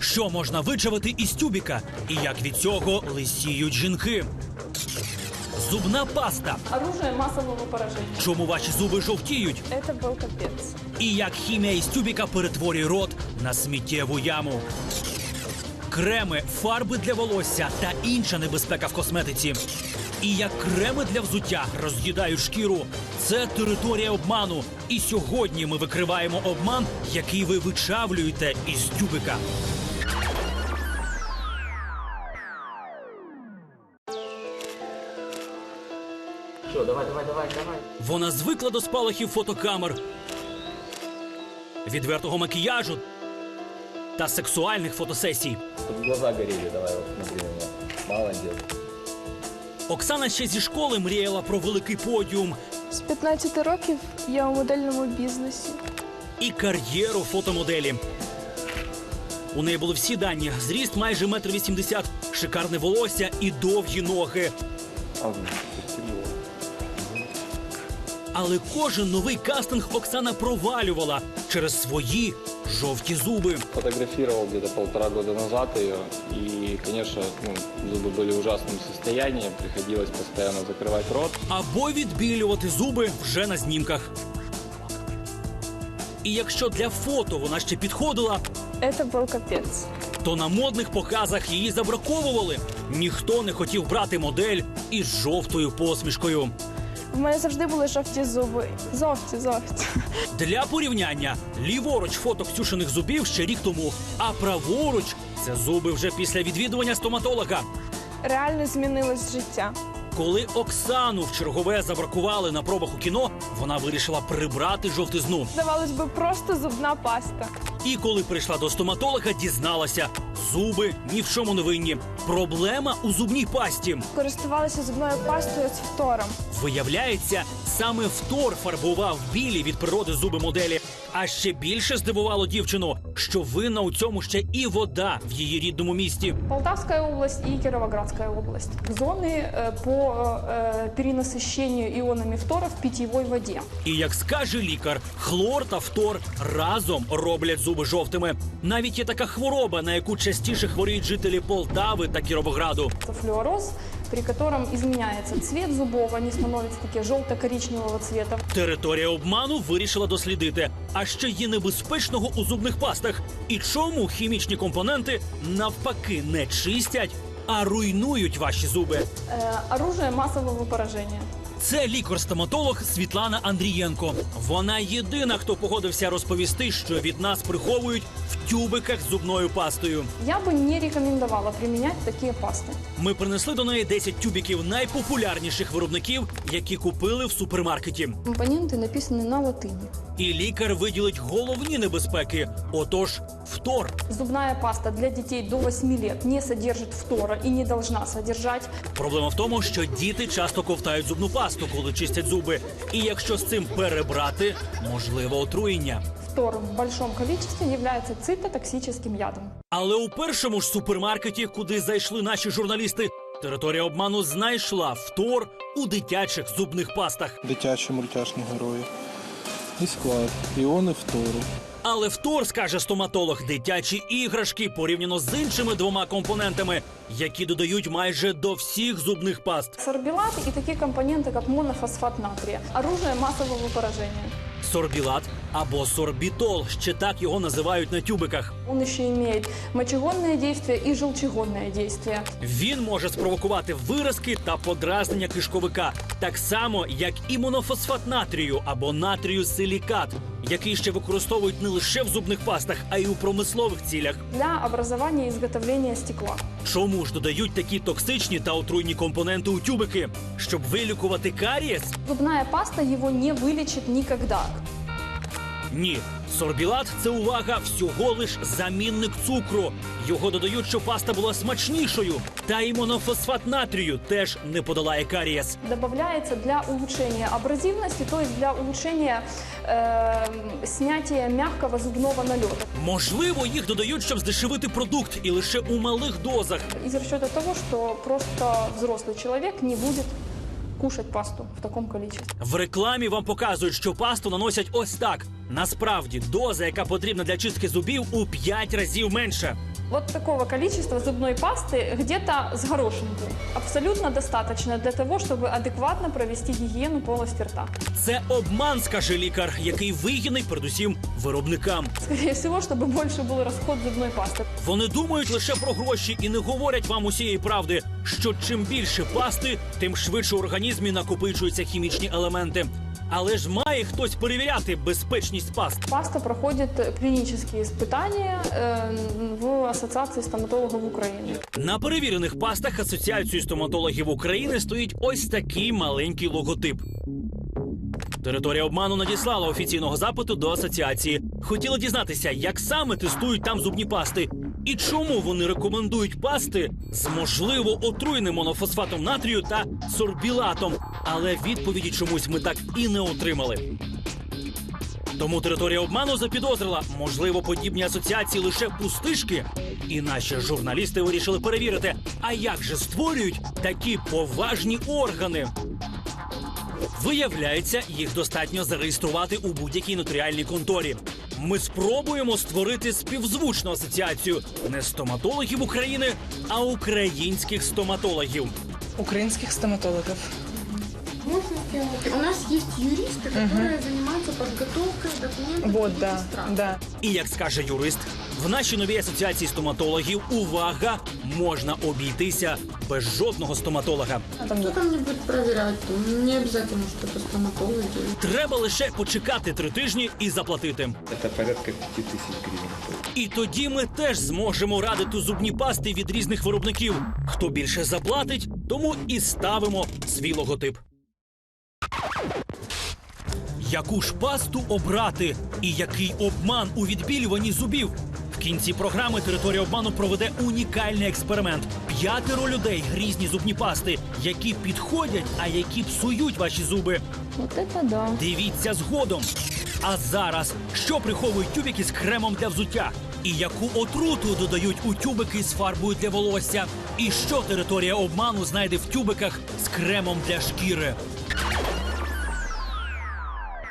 Що можна вичавити із тюбіка? І як від цього лисіють жінки? Зубна паста. Оружие массового поражения. Чому ваші зуби жовтіють? Это был капец. І як хімія із тюбіка перетворює рот на сміттєву яму. Креми, фарби для волосся та інша небезпека в косметиці. І як креми для взуття роз'їдають шкіру. Це територія обману. І сьогодні ми викриваємо обман, який ви вичавлюєте із тюбика. Все, давай, давай, давай, давай. Вона звикла до спалахів фотокамер, відвертого макіяжу та сексуальних фотосесій. Тут глаза горели, давай, вот смотри на меня. Молодец. Оксана ще зі школи мріяла про великий подіум З 15 років я у модельному бізнесі. і кар'єру фотомоделі. У неї були всі дані: зріст майже метр вісімдесят, шикарне волосся і довгі ноги. А Але кожен новий кастинг Оксана провалювала через свої жовті зуби. Фотографировал где-то полтора года назад ее, и, конечно, ну, зубы были в ужасном состоянии, приходилось постоянно закрывать рот. або відбілювати зуби вже на знімках. І якщо для фото вона ще підходила, Це був капець. то на модних показах її забраковували. Ніхто не хотів брати модель із жовтою посмішкою. В мене завжди були жовті зуби. Жовті, жовті. Для порівняння ліворуч фото Ксюшиних зубів ще рік тому, а праворуч це зуби вже після відвідування стоматолога. Реально змінилось життя. Коли Оксану в чергове забракували на пробах у кіно, вона вирішила прибрати жовтизну. Здавалось би, просто зубна паста. І коли прийшла до стоматолога, дізналася, зуби ні в чому не винні. Проблема у зубній пасті. Користувалися зубною пастою з фтором. Виявляється, саме фтор фарбував білі від природи зуби моделі. А ще більше здивувало дівчину, що винна у цьому ще і вода в її рідному місті. Полтавская область и Кировоградская область. Зоны э, по э, перенасыщению ионами фтора в питьевой воде. І як скаже лікар, хлор та фтор разом роблять зуби жовтими. Навіть є така хвороба, на яку частіше хворіють жителі Полтави та Кіровограду. Это флюороз, при котором изменяется цвет зубов, они становятся такие желто-коричневого цвета. Територія обману вирішила дослідити, а ще є небезпечного у зубних пастах. І чому хімічні компоненти навпаки не чистять, а руйнують ваші зуби. Э, оружие массового поражения. Це лікар-стоматолог Світлана Андрієнко. Вона єдина, хто погодився розповісти, що від нас приховують в тюбиках з зубною пастою. Я бы не рекомендовала применять такие пасты. Ми принесли до неї 10 тюбіків найпопулярніших виробників, які купили в супермаркеті. Компоненты написаны на латыни. І лікар виділить головні небезпеки. Отож, фтор. Зубная паста для детей до 8 лет не содержит фтора и не должна содержать. Проблема в тому, що діти часто ковтають зубну пасту, коли чистять зуби. І якщо з цим перебрати, можливо отруєння. Фтор в большом количестве является цитотоксическим ядом. Але у першому ж супермаркеті, куди зайшли наші журналісти, територія обману знайшла фтор у дитячих зубних пастах. дитячі мультяшні герої. І склад, іони фтору. Але фтор, скаже стоматолог, дитячі іграшки порівняно з іншими двома компонентами, які додають майже до всіх зубних паст. Сорбилат и такие компоненты, как монофосфат натрия. Оружие массового поражения. Сорбілат або сорбітол, ще так його називають на тюбиках. Он еще имеет мочегонное действие и желчегонное действие. Він може спровокувати виразки та подразнення кишковика, так само як і монофосфат натрію або натрію силікат, який ще використовують не лише в зубних пастах, а й у промислових цілях. Для образования и изготовления стекла. Чому ж додають такі токсичні та отруйні компоненти у тюбики, щоб вилікувати карієс? Зубная паста его не вылечит никогда. Ні, сорбілат це увага всього лиш замінник цукру. Його додають, щоб паста була смачнішою. Та й монофосфат натрію теж не подолає карієс. Добавляется для улучшения абразивности, то есть для улучшения э, снятия мягкого зубного налета. Можливо, їх додають, щоб здешевити продукт, і лише у малих дозах. Из расчета того, что просто взрослый человек не будет кушать пасту в такому количестве. В рекламі вам показують, що пасту наносять ось так. Насправді, доза, яка потрібна для чистки зубів, у 5 разів менша. Вот такого количества зубной пасты где-то с горошинку. Абсолютно достаточно для того, чтобы адекватно провести гигиену полости рта. Це обман, скаже лікар, який вигідний передусім виробникам. Скорее всего, чтобы больше был расход зубной пасты. Вони думають лише про гроші і не говорять вам усієї правди, що чим більше пасти, тим швидше у організмі накопичуються хімічні елементи. Але ж має хтось перевіряти безпечність паст. Паста проходит клинические испытания э, в Ассоциации стоматологов Украины. На перевірених пастах Асоціації стоматологів України стоїть ось такий маленький логотип. Територія обману надіслала офіційного запиту до асоціації. Хотіла дізнатися, як саме тестують там зубні пасти, і чому вони рекомендують пасти з можливо отруєним монофосфатом натрію та сорбілатом. Але відповіді чомусь ми так і не отримали. Тому територія обману запідозрила, можливо, подібні асоціації лише пустишки. І наші журналісти вирішили перевірити, а як же створюють такі поважні органи. Виявляється, їх достатньо зареєструвати у будь-якій нотаріальній конторі. Ми спробуємо створити співзвучну асоціацію не стоматологів України, а українських стоматологів. Українських стоматологів. Можно сделать. У нас есть юристы, которые занимаются подготовкой документов Вот, да, да. І як скаже юрист, в нашій новій асоціації стоматологів увага можна обійтися без жодного стоматолога. Кто там не будет проверять? Не обязательно, что это стоматологи. Треба лише почекати три тижні і заплатити. Это порядка 5000 гривен. І тоді ми теж зможемо радити зубні пасти від різних виробників. Хто більше заплатить, тому і ставимо свій логотип. Яку ж пасту обрати і який обман у відбілюванні зубів? В кінці програми територія обману проведе унікальний експеримент. П'ятеро людей різні зубні пасти, які підходять, а які псують ваші зуби. Вот это да. Дивіться згодом. А зараз що приховують тюбики з кремом для взуття? І яку отруту додають у тюбики з фарбою для волосся? І що територія обману знайде в тюбиках з кремом для шкіри?